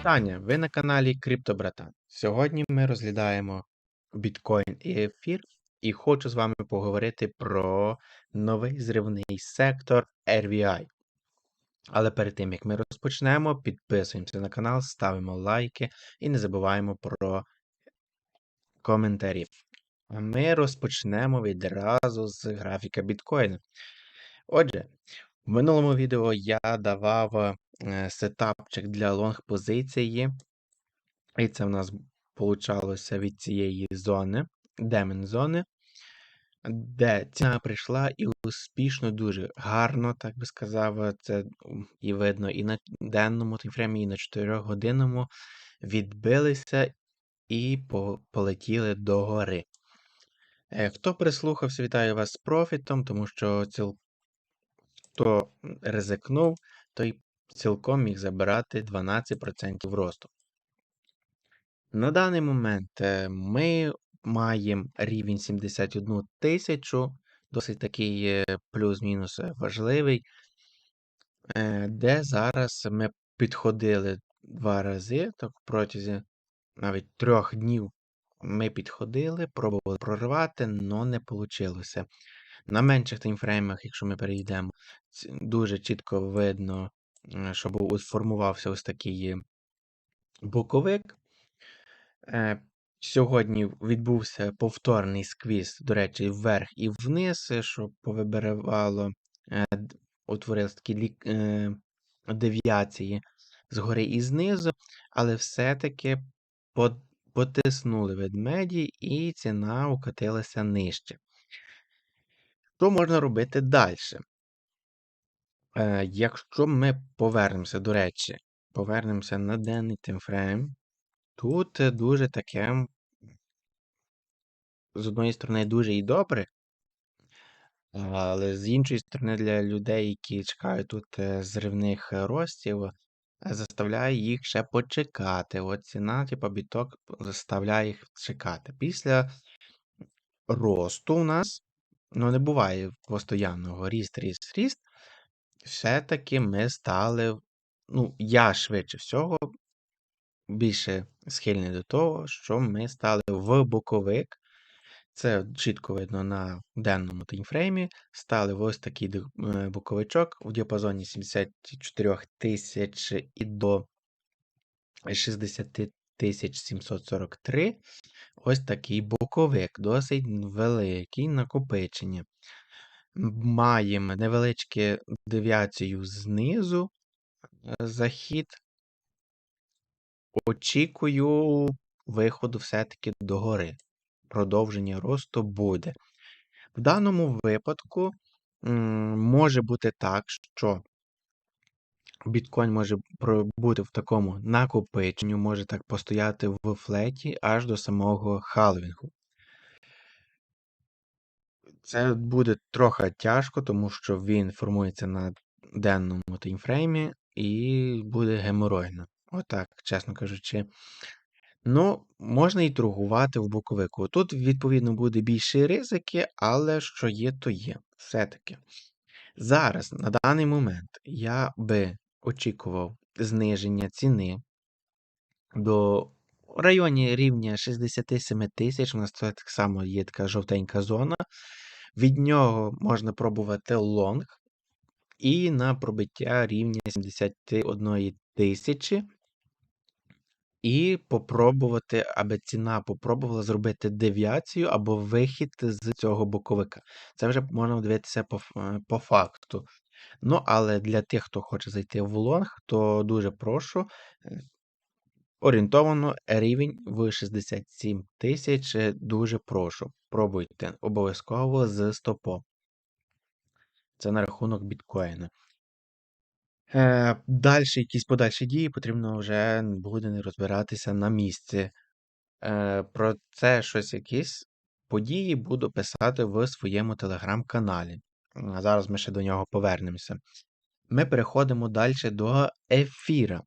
Вітання! Ви на каналі Криптобратан. Сьогодні ми розглядаємо біткоін і ефір, і хочу з вами поговорити про новий зривний сектор RVI. Але перед тим як ми розпочнемо, підписуємося на канал, ставимо лайки і не забуваємо про коментарі. Ми розпочнемо відразу з графіка біткоїна. Отже, в минулому відео я давав е, сетапчик для лонг позиції, і це в нас получалося від цієї зони, демен зони, де ціна прийшла і успішно, дуже гарно, так би сказав, це і видно і на денному таймфреймі, і на 4-годинному відбилися і полетіли догори. Е, хто прислухався, вітаю вас з профітом, тому що ціл... хто ризикнув, той цілком міг забирати 12% росту. На даний момент е, ми маємо рівень 71 тисячу, досить такий е, плюс-мінус важливий, де зараз ми підходили два рази, так протязі навіть трьох днів ми підходили, пробували прорвати, але не вийшло. На менших таймфреймах, якщо ми перейдемо, дуже чітко видно, щоб сформувався ось такий боковик. Е, сьогодні відбувся повторний сквіз, до речі, вверх і вниз, що повибирало, е, утворились такі е, девіації згори і знизу, але все-таки потиснули ведмеді, і ціна укотилася нижче. Що можна робити далі? Е, Якщо ми повернемося, до речі, повернемося на денний таймфрейм, тут дуже таке, з одної сторони, дуже і добре, але з іншої сторони, для людей, які чекають тут е, зривних ростів, заставляє їх ще почекати. От ціна, типу, біток заставляє їх чекати. Після росту у нас, ну, не буває постоянного ріст, ріст, ріст. Все-таки ми стали, ну, я швидше всього, більше схильний до того, що ми стали в боковик. Це чітко видно на денному таймфреймі. Стали в ось такий е, боковичок у діапазоні 74 тисяч і до 60 743. Ось такий боковик, досить великий накопичення. Маємо невеличку девіацію знизу, захід. Очікую виходу все-таки догори продовження росту буде. В даному випадку може бути так, що біткоін може бути в такому накопиченні, може так постояти в флеті аж до самого халвінгу. Це буде трохи тяжко, тому що він формується на денному таймфреймі і буде геморойно. Отак, чесно кажучи. Ну, можна і торгувати в боковику. Тут, відповідно, буде більші ризики, але що є, то є. Все-таки. Зараз, на даний момент, я би очікував зниження ціни до районі рівня 67 тисяч. У нас так само є така жовтенька зона. Від нього можна пробувати лонг. І на пробиття рівня 71 тисячі. І попробувати, аби ціна попробувала зробити девіацію або вихід з цього боковика. Це вже можна дивитися по е, по факту. Ну, але для тих, хто хоче зайти в лонг, то дуже прошу. Е, орієнтовано рівень в 67 тисяч. Е, дуже прошу. Пробуйте обов'язково з стопом. Це на рахунок біткоїна. Е, Дальші якісь подальші дії потрібно вже буде не розбиратися на місці. Е, Про це щось якісь події буду писати в своєму телеграм-каналі. А зараз ми ще до нього повернемося. Ми переходимо далі до ефіра.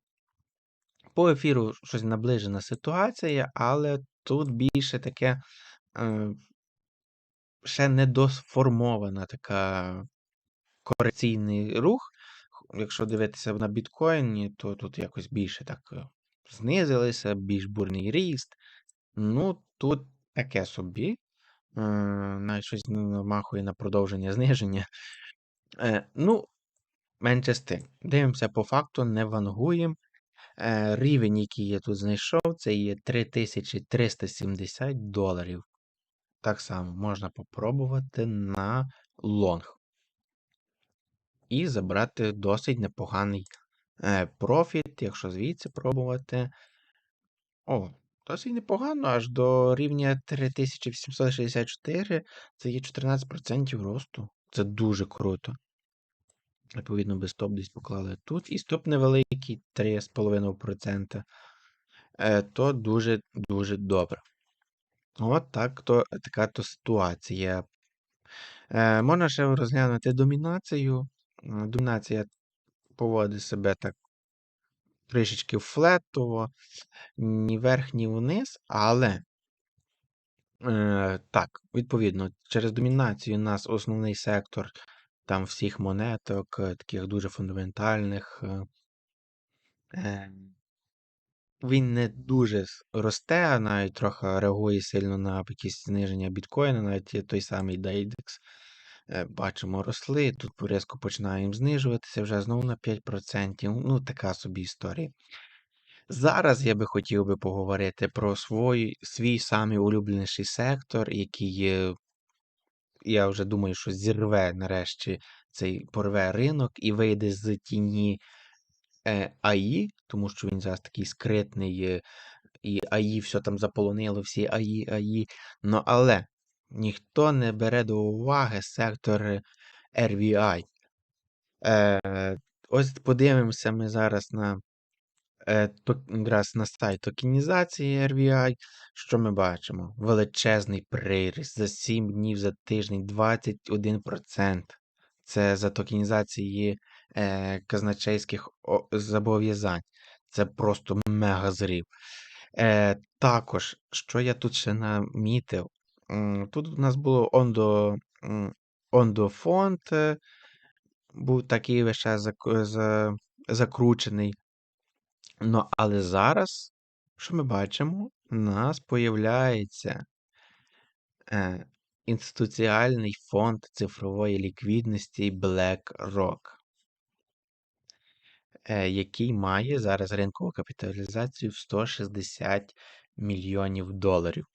По ефіру щось наближена ситуація, але тут більше таке е, ще недосформована така корекційний рух якщо дивитися на біткоїні, то тут якось більше так е, знизилися, більш бурний ріст. Ну, тут таке собі. Навіть щось намахує на продовження зниження. Е, ну, менше з тим. Дивимося по факту, не вангуємо. Е, рівень, який я тут знайшов, це є 3370 доларів. Так само можна попробувати на лонг. І забрати досить непоганий е, профіт, якщо звідси пробувати. О, досить непогано, аж до рівня 3864 це є 14% росту. Це дуже круто. Відповідно, без стоп десь поклали тут. І стоп невеликий 3,5%. Е, то дуже-дуже добре. От так то, така то ситуація. Е, можна ще розглянути домінацію. Домінація поводить себе так трішечки флетово, ні вверх, ні вниз, але е, так, відповідно, через домінацію у нас основний сектор там всіх монеток, е, таких дуже фундаментальних. е, е, Він не дуже росте, а навіть трохи реагує сильно на якісь зниження біткоїна, навіть той самий Дейдекс. Бачимо, росли, тут різко починаємо знижуватися вже знову на 5%. Ну, така собі історія. Зараз я би хотів би поговорити про свій, свій самий улюбленіший сектор, який я вже думаю, що зірве нарешті цей порве ринок і вийде з тіні е, АІ, тому що він зараз такий скритний, е, і АІ все там заполонило, всі АІ, АІ. Ну, але ніхто не бере до уваги сектор RVI. Е, ось подивимося ми зараз на е, якраз на сайт токенізації RVI. Що ми бачимо? Величезний приріст за 7 днів за тиждень 21%. Це за токенізації е, казначейських зобов'язань. Це просто мега зрів. Е, також, що я тут ще намітив, тут у нас було ондо, м, е, був такий час зак- за- закручений. Ну, але зараз, що ми бачимо, у нас появляється е, інституціальний фонд цифрової ліквідності BlackRock, е, який має зараз ринкову капіталізацію в 160 мільйонів доларів.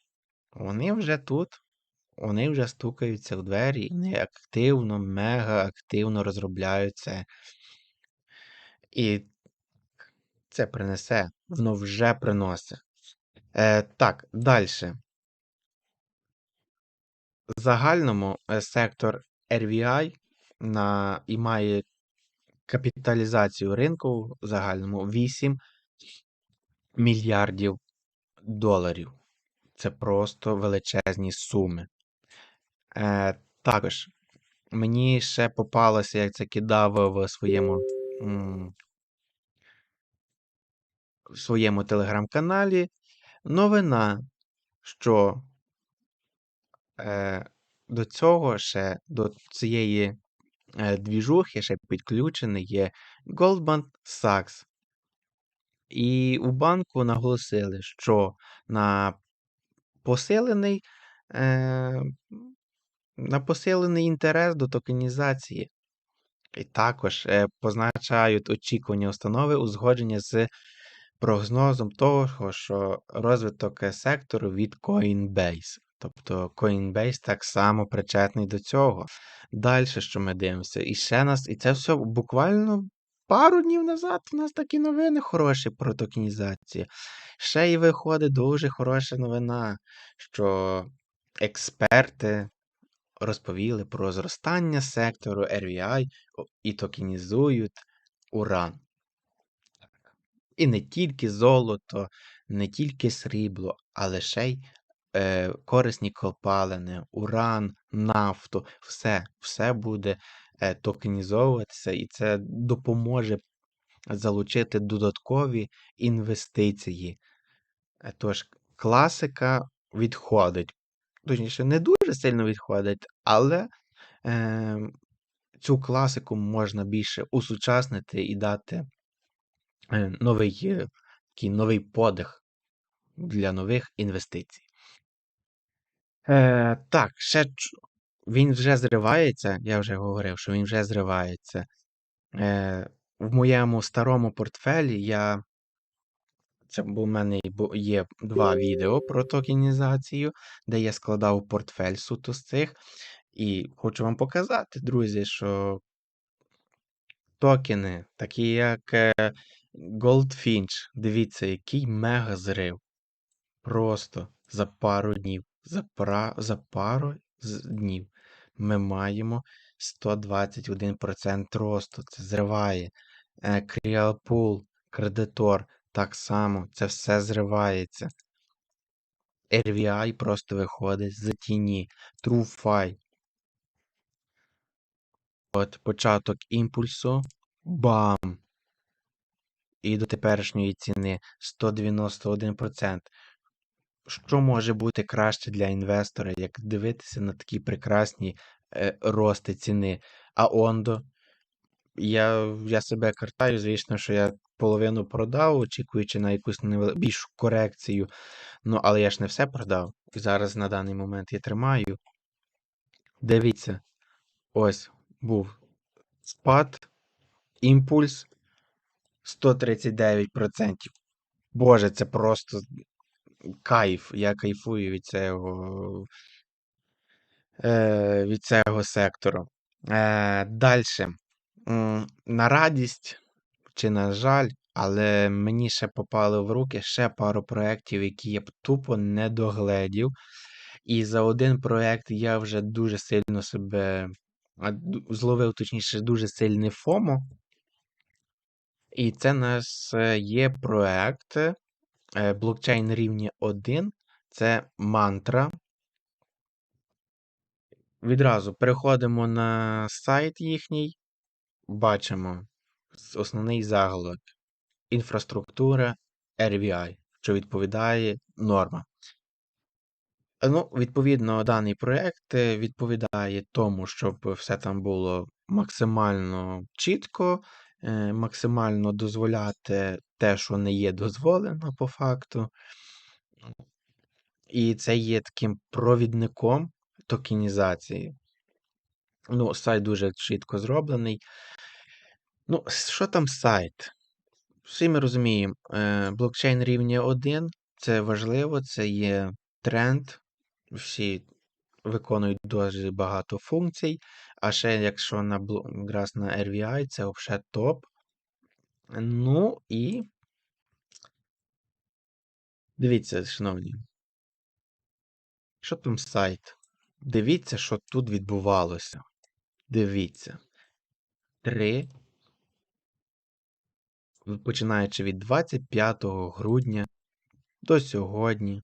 Вони вже тут, вони вже стукаються в двері, вони активно, мега активно розробляються. І це принесе, воно вже приносить. Е, так, далі. В загальному е, сектор RVI на, і має капіталізацію ринку в загальному 8 мільярдів доларів. Це просто величезні суми. Е, також мені ще попалося, як це кидав в своєму, в своєму телеграм-каналі новина, що е, до цього ще до цієї е, двіжухи ще підключений є Goldman Sachs. І у банку наголосили, що на посилений, е, на посилений інтерес до токенізації. І також е, позначають очікування установи узгодження з прогнозом того, що розвиток е, сектору від Coinbase. Тобто Coinbase так само причетний до цього. Далі, що ми дивимося, і ще нас, і це все буквально пару днів назад у нас такі новини хороші про токенізацію. Ще й виходить дуже хороша новина, що експерти розповіли про зростання сектору RVI і токенізують уран. І не тільки золото, не тільки срібло, але ще й е, корисні копалини, уран, нафту, все, все буде токенізовуватися, і це допоможе залучити додаткові інвестиції. Е, Тож, класика відходить. Точніше, не дуже сильно відходить, але е, цю класику можна більше усучаснити і дати е, новий е, такий новий подих для нових інвестицій. Е, Так, ще він вже зривається, я вже говорив, що він вже зривається. Е, В моєму старому портфелі я. Це у мене є два відео про токенізацію, де я складав портфель суто з цих. І хочу вам показати, друзі, що токени, такі як е, Goldfinch, дивіться, який мега зрив. Просто за пару днів. За, пара, за пару днів ми маємо 121% росту. Це зриває. Кріалпул, кредитор, так само, це все зривається. RVI просто виходить з тіні. TrueFi. От початок імпульсу. Бам! І до теперішньої ціни 191%. Що може бути краще для інвестора, як дивитися на такі прекрасні е, рости ціни? А Ондо, я я себе картаю, звісно, що я половину продав, очікуючи на якусь більшу корекцію. Ну, але я ж не все продав. Зараз на даний момент я тримаю. Дивіться, ось був спад, імпульс 139%. Боже, це просто кайф. Я кайфую від цього е, від цього сектору. Е, Далі. На радість чи на жаль, але мені ще попали в руки ще пару проєктів, які я б тупо не догледів. І за один проєкт я вже дуже сильно себе зловив, точніше, дуже сильне ФОМО. І це у нас е, є проєкт блокчейн рівня 1. Це мантра. Відразу переходимо на сайт їхній, бачимо основний заголовок. Інфраструктура RVI, що відповідає нормам. Ну, Відповідно, даний проєкт е, відповідає тому, щоб все там було максимально чітко, е, максимально дозволяти те, що не є дозволено по факту. І це є таким провідником токенізації. Ну, сайт дуже чітко зроблений. Ну, що там сайт? Всі ми розуміємо, е, блокчейн рівня 1 це важливо, це є тренд. Всі виконують дуже багато функцій. А ще, якщо на якраз на RVI, це взагалі топ. Ну і дивіться, шановні. Що там сайт? Дивіться, що тут відбувалося. Дивіться. Три починаючи від 25 грудня до сьогодні,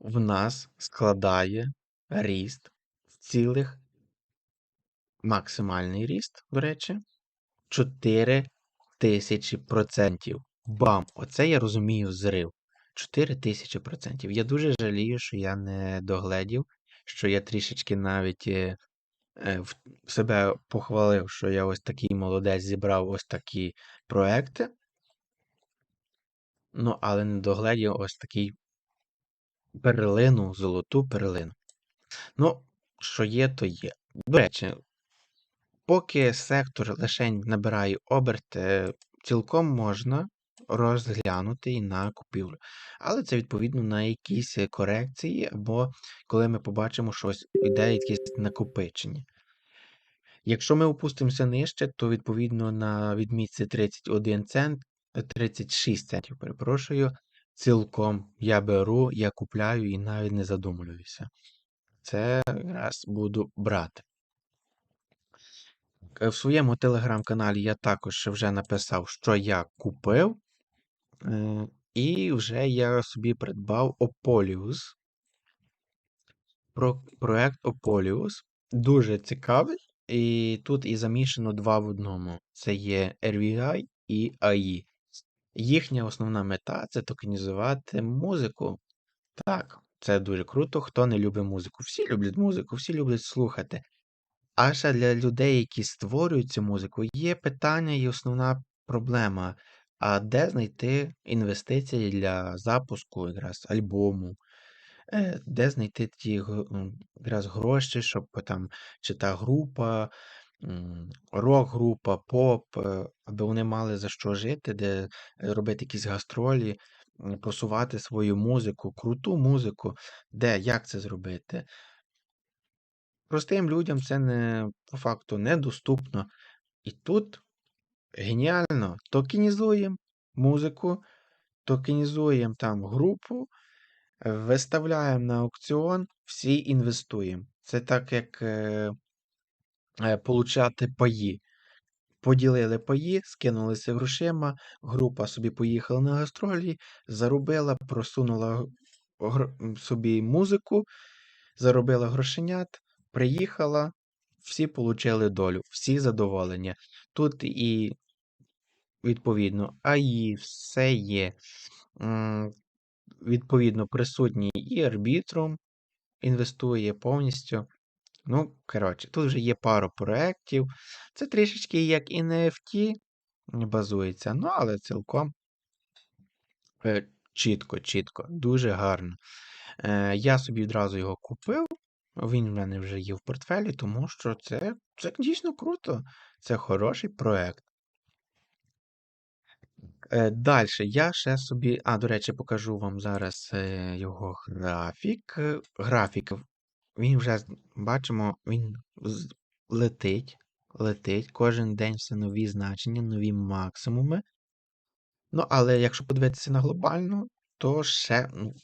в нас складає ріст в цілих, максимальний ріст, до речі, 4 тисячі процентів. Бам! Оце я розумію зрив. 4 тисячі процентів. Я дуже жалію, що я не догледів, що я трішечки навіть е, Е, себе похвалив, що я ось такий молодець зібрав ось такі проекти. Ну, але не догледів ось такий перлину, золоту перлину. Ну, що є, то є. До речі, поки сектор лише набирає оберти, цілком можна розглянути і на купівлю. Але це відповідно на якісь корекції, або коли ми побачимо щось, йде якесь накопичення. Якщо ми опустимося нижче, то відповідно на відмітці 31 цент, 36 центів, перепрошую, цілком я беру, я купляю і навіть не задумуюся. Це раз буду брати. Е, в своєму телеграм-каналі я також вже написав, що я купив. Е, і вже я собі придбав Ополіус. Про проект Ополіус. Дуже цікавий. І тут і замішано два в одному: це є RVI і AI. Їхня основна мета це токенізувати музику. Так, це дуже круто. Хто не любить музику? Всі люблять музику, всі люблять слухати. А ще для людей, які створюють цю музику, є питання і основна проблема. А де знайти інвестиції для запуску якраз альбому? Е, де знайти ті якраз гроші, щоб там чи та група, рок-група, поп, е, аби вони мали за що жити, де е, робити якісь гастролі, просувати свою музику, круту музику. Де, як це зробити? Простим людям це не по факту недоступно. І тут геніально токенізуємо музику, токенізуємо там групу, виставляємо на аукціон, всі інвестуємо. Це так, як е, получати паї. Поділили паї, скинулися грошима, група собі поїхала на гастролі, заробила, просунула собі музику, заробила грошенят, приїхала, всі получили долю, всі задоволені. Тут і, відповідно, АІ, все є. Відповідно, присутній і арбітрум інвестує повністю. Ну, коротше, тут вже є пару проєктів. Це трішечки як і на NFT базується, ну, але цілком е, чітко, чітко, дуже гарно. Е, я собі відразу його купив. Він в мене вже є в портфелі, тому що це, це дійсно круто. Це хороший проект. Е, Далі, я ще собі. А, до речі, покажу вам зараз е, його графік. Е, Графік. Він вже бачимо, він летить. Летить. Кожен день все нові значення, нові максимуми. Ну, але якщо подивитися на глобальну, то ще ну,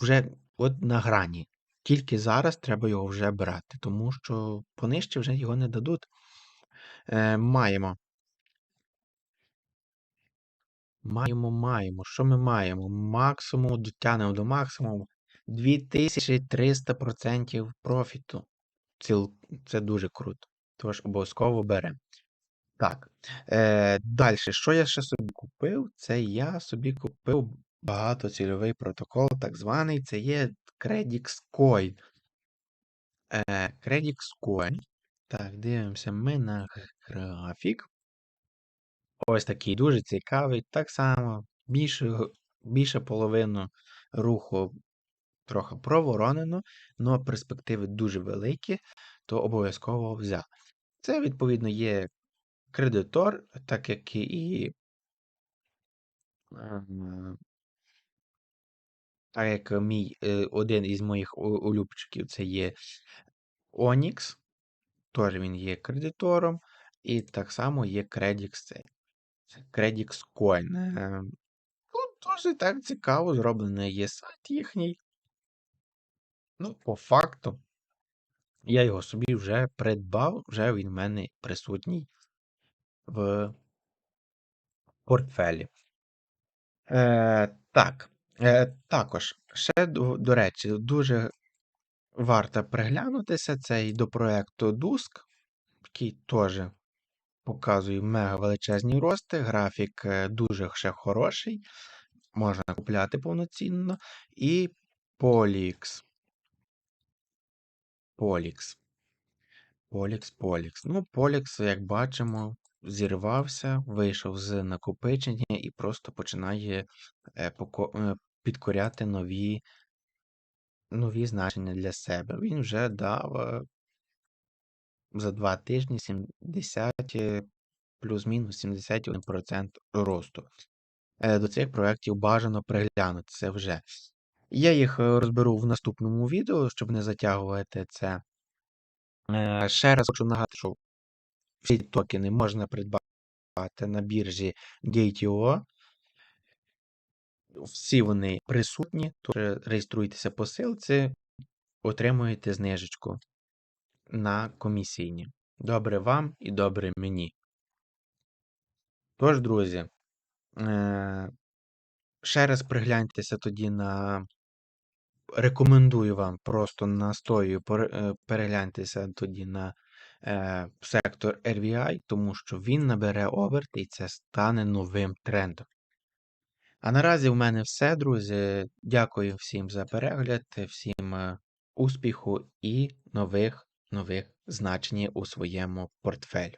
вже от на грані. Тільки зараз треба його вже брати, тому що понижче вже його не дадуть. Е, маємо. Маємо, маємо. Що ми маємо? Максимум дотягнемо до максимуму 2300% профіту. Це дуже круто. Тож обов'язково беремо. Так. Е, далі, що я ще собі купив? Це я собі купив багатоцільовий протокол, так званий. Це є Credix Coin. Е, Credix Coin. Так, дивимося ми на графік. Ось такий дуже цікавий. Так само, більше, більше половину руху трохи проворонено, але перспективи дуже великі, то обов'язково взяв. Це, відповідно, є кредитор, так як і ем, так як мій е, один із моїх улюбчиків це є Onyx, теж він є кредитором, і так само є Credix цей. Credix Coin. Е, Тут теж так цікаво зроблений є сайт їхній. Ну, по факту, я його собі вже придбав, вже він в мене присутній в портфелі. Е, так, е, також, ще до, до речі, дуже варто приглянутися цей до проекту Dusk, який теж показує мега величезні рости. Графік е, дуже ще хороший, можна купляти повноцінно. І Polix. Polix. Polix, Polix. Ну, Polix, як бачимо, зірвався, вийшов з накопичення і просто починає е, е, підкоряти нові, нові значення для себе. Він вже дав е, за два тижні 70, е, плюс-мінус 71% росту. До цих проєктів бажано приглянутися вже. Я їх е, розберу в наступному відео, щоб не затягувати це. Е, Ще раз хочу нагадати, що всі токени можна придбати на біржі Gate.io. Всі вони присутні, тож реєструйтеся по ссылці, отримуєте знижечку на комісійні. Добре вам і добре мені. Тож, друзі, е, ще раз пригляньтеся тоді на. Рекомендую вам просто настою е, перегляньтеся тоді на е, сектор RVI, тому що він набере оберт і це стане новим трендом. А наразі в мене все, друзі. Дякую всім за перегляд, всім е, успіху і нових нових значень у своєму портфелі.